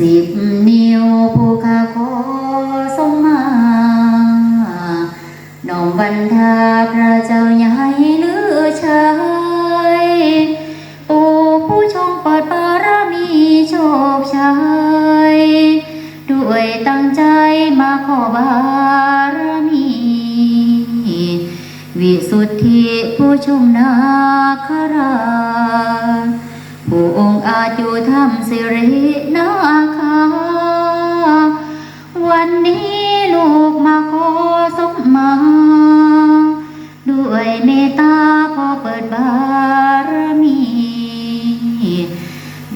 สิบนิ้วผู้ข้าขอสมมาน้อมบรรดาพระเจ้าใหญ่เลือชัยปูผู้ชงเปิดบารมีโชคชัยด้วยตั้งใจมาขอบารมี วิสุทธิผู้ชมนาคราผู้องค์อาจอยู่ทำสิริ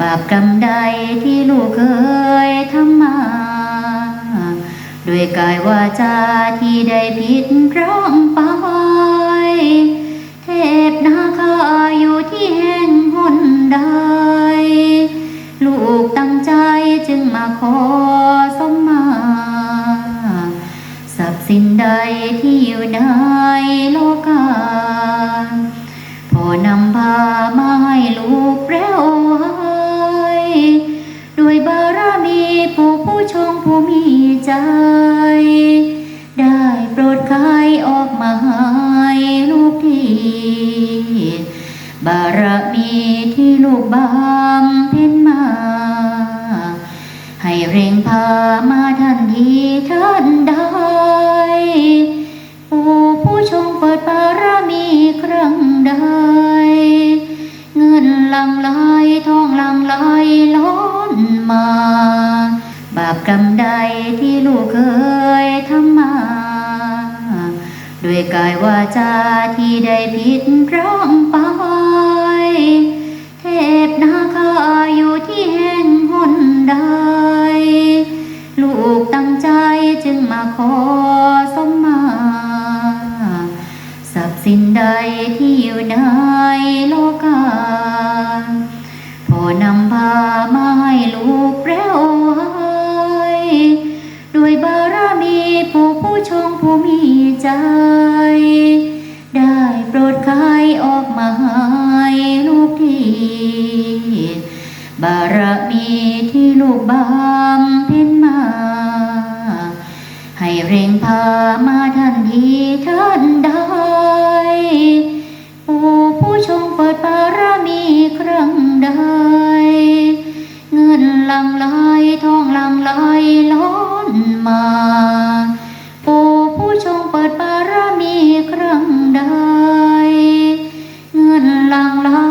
บาปกรรมใดที่ลูกเคยทำมา ด้วยกายวาจาที่ได้ผิดร้องไปเทพนาคาอยู่ที่แห่งหนใด ลูกตั้งใจจึงมาขอสมมา ทรัพย์สินใดที่อยู่ใน ด้วยบารมีผู้ผู้ชงผู้มีใจ ได้โปรดคายออกมาให้ลูกทีบารมีที่ลูกบำเพ็ญมา ให้เร่งพามาทันทีทันใดผู้ผู้ชงเปิดบารมีครั้งใดเงินหลังไหลทอง กรรมใดที่ลูกเคยทำมา ด้วยกายวาจาที่ได้ผิดร้องไป เทพนาคาอยู่ที่แห่งหนใด ลูกตั้งใจจึงมาขอสมมาทรัพย์สินใดที่อยู่ในโลกาพอนำพามาให้ลูกแล้ว จ ได้โปรดคายออกมาให้ลูกทีบารมีที่ลูกบำเพ็ญมา ให้เร่งพามาทันทีท่านได้โอ้ผู้ชมเปิดบารมีครั้งใดเงินลังลา lòng